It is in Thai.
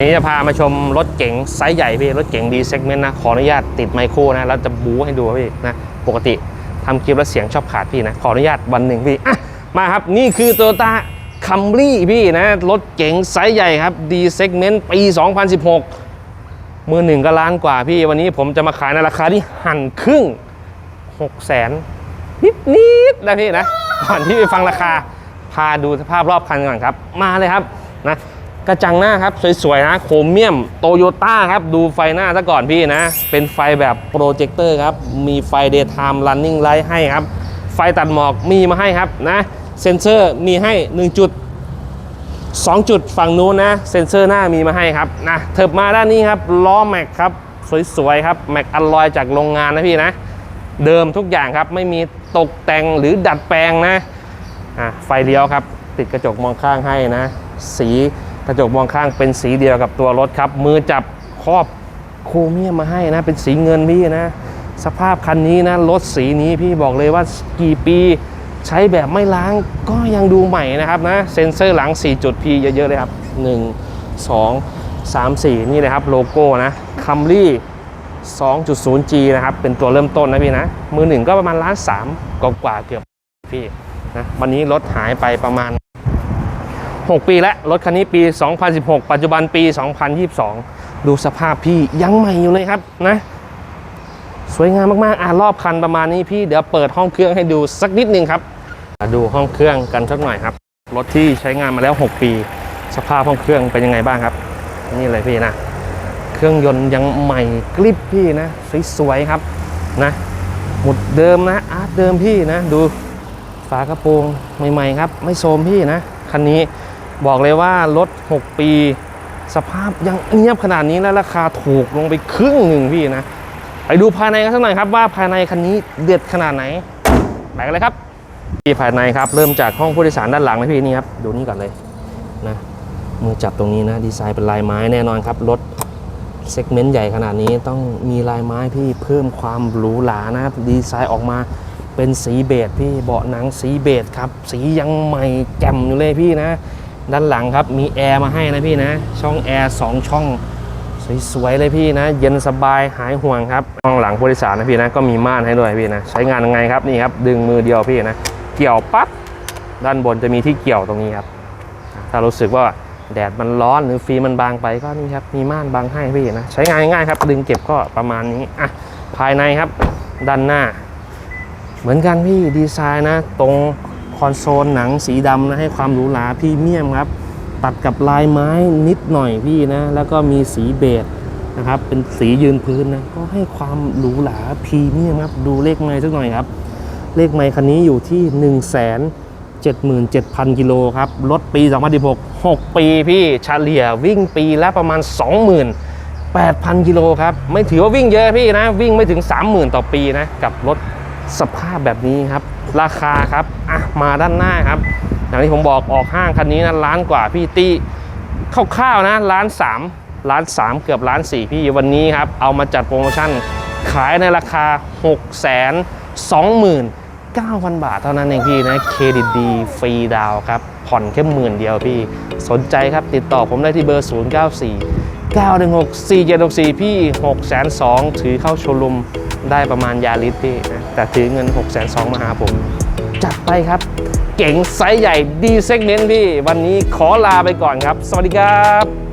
นี้จะพามาชมรถเก๋งไซส์ใหญ่พี่รถเก๋งดีเซกเมนต์นะขออนุญาตติดไมโครนะแล้วจะบู๊ให้ดูพี่นะปกติทำคลิปแล้วเสียงชอบขาดพี่นะขออนุญาตวันหนึ่งพี่อะมาครับนี่คือโตโยต้าคัมรี่พี่นะรถเก๋งไซส์ใหญ่ครับดีเซกเมนต์ปี 2016 มือหนึ่งก็ล้านกว่าพี่วันนี้ผมจะมาขายในราคาที่หั่นครึ่ง6แสนนิดนิดๆนะพี่นะก่อนที่ไปฟังราคาพาดูสภาพรอบคันก่อนครับ มาเลยครับนะ กระจังหน้าครับ สวยๆนะโครเมียมโตโยต้าครับ ดูไฟหน้าซะก่อนพี่นะ เป็นไฟแบบโปรเจคเตอร์ครับ มีไฟ daytime running light ให้ครับ ไฟตัดหมอกมีมาให้ครับนะ เซ็นเซอร์มีให้ 1 จุด 2 จุดฝั่งนู้นนะ เซ็นเซอร์หน้ามีมาให้ครับนะเถิบมาด้านนี้ครับล้อแม็กครับสวยๆครับแม็กอลลอยจากโรงงานนะพี่นะ เดิมทุกอย่างครับไม่มีตกแต่งหรือดัดแปลงนะอะไฟเลี้ยวครับ ติดกระจกมองข้างให้นะ สี กระจกมองข้างเป็นสีเดียวกับตัวรถครับ มือจับครอบโครเมียมมาให้นะเป็นสีเงินพี่นะ สภาพคันนี้นะรถสีนี้พี่บอกเลยว่ากี่ปีใช้แบบไม่ล้างก็ยังดูใหม่นะครับนะเซ็นเซอร์หลัง 4 จุดพี่เยอะๆเลยครับ 1 2 3 4 นี่เลยครับโลโก้นะคัมรี่ 2.0G นะครับ เป็นตัวเริ่มต้นนะพี่นะ มือหนึ่งก็ประมาณล้านสามกว่าเกือบพี่นะวันนี้รถหายไปประมาณ 6 ปีแล้ว รถคันนี้ปี 2016 ปัจจุบันปี 2022 ดูสภาพพี่ยังใหม่อยู่เลยครับนะ สวยงามมากๆ อ่ารอบคันประมาณนี้พี่เดี๋ยวเปิดห้องเครื่องให้ดูสักนิดนึงครับมาดูห้องเครื่องกันสักหน่อยครับ รถที่ใช้งานมาแล้ว 6 ปี สภาพห้องเครื่องเป็นยังไงบ้างครับ นี่เลยพี่นะ เครื่องยนต์ยังใหม่กริบพี่นะสวยๆครับนะหมุดเดิมนะอาร์ตเดิมพี่นะ ดูฝากระโปรงใหม่ๆครับ ไม่โซมพี่นะ คันนี้ บอกเลยว่ารถ 6 ปี สภาพยังเงียบขนาดนี้แล้วราคาถูกลงไปครึ่งหนึ่งพี่นะ ไปดูภายในกันสักหน่อยครับว่าภายในคันนี้เด็ดขนาดไหนไปกันเลยครับที่ภายในครับเริ่มจากห้องผู้โดยสารด้านหลังนะพี่นี่ครับดูนี่ก่อนเลยนะมือจับตรงนี้นะดีไซน์เป็นลายไม้แน่นอนครับรถเซกเมนต์ใหญ่ขนาดนี้ต้องมีลายไม้พี่เพิ่มความหรูหรานะครับดีไซน์ออกมาเป็นสีเบจพี่เบาะหนังสีเบจครับ สียังใหม่แจ่มอยู่เลยพี่นะ ด้านหลังครับมีแอร์มาให้นะพี่นะ ช่องแอร์สองช่องสวยๆเลยพี่นะ เย็นสบายหายห่วงครับห้องหลังผู้โดยสารนะพี่นะก็มีม่านให้ด้วยพี่นะใช้งานยังไงครับนี่ครับ ดึงมือเดียวพี่นะ เกี่ยวปั๊บด้านบนจะมีที่เกี่ยวตรงนี้ครับ ถ้ารู้สึกว่าแดดมันร้อนหรือฟิล์มมันบางไปก็นี่ครับมีม่านบังให้พี่นะ ใช้งานง่ายครับ ดึงเก็บก็ประมาณนี้อะภายในครับ ด้านหน้า เหมือนกันพี่ดีไซน์นะ ตรง คอนโซลหนังสีดำนะให้ความหรูหราพรีเมียมครับ ตัดกับลายไม้นิดหน่อยพี่นะ แล้วก็มีสีเบจนะครับ เป็นสียืนพื้นนะ ก็ให้ความหรูหราพรีเมียมครับ ดูเลขไม้สักหน่อยครับ เลขไม้คันนี้อยู่ที่ 1 7 7 0 0 0 กิโลครับ รถปี 2016 6 ปีพี่เฉลี่ยวิ่งปีละประมาณ28,000 กิโลครับ ไม่ถือว่าวิ่งเยอะพี่นะ วิ่งไม่ถึง 30,000 ต่อปีนะ กับรถสภาพแบบนี้ครับ ราคาครับะมาด้านหน้าครับอย่างที่ผมบอกออกห้างคันนี้นะล้านกว่าพี่ตีคร่าวๆนะล้านสามล้านสามเกือบล้านสี่พี่วันนี้ครับ เอามาจัดโปรโมชั่นขายในราคา 6 2 9 0 0 0 บาทเท่านั้นเองพี่นะเครดิตดีฟรีดาวครับ ผ่อนแค่หมื่นเดียวพี่ สนใจครับติดต่อผมได้ที่เบอร์ 0 9 4 916 4 7 6 4 พี่ 6 2 0 0ถือเข้าโชว์รูมได้ประมาณยาลิตรพี่นะแต่ถือเงิน 6 2 0 0มาหาผม จัดไปครับ เก๋งไซส์ใหญ่ดีเซกเมนต์พี่ วันนี้ขอลาไปก่อนครับ สวัสดีครับ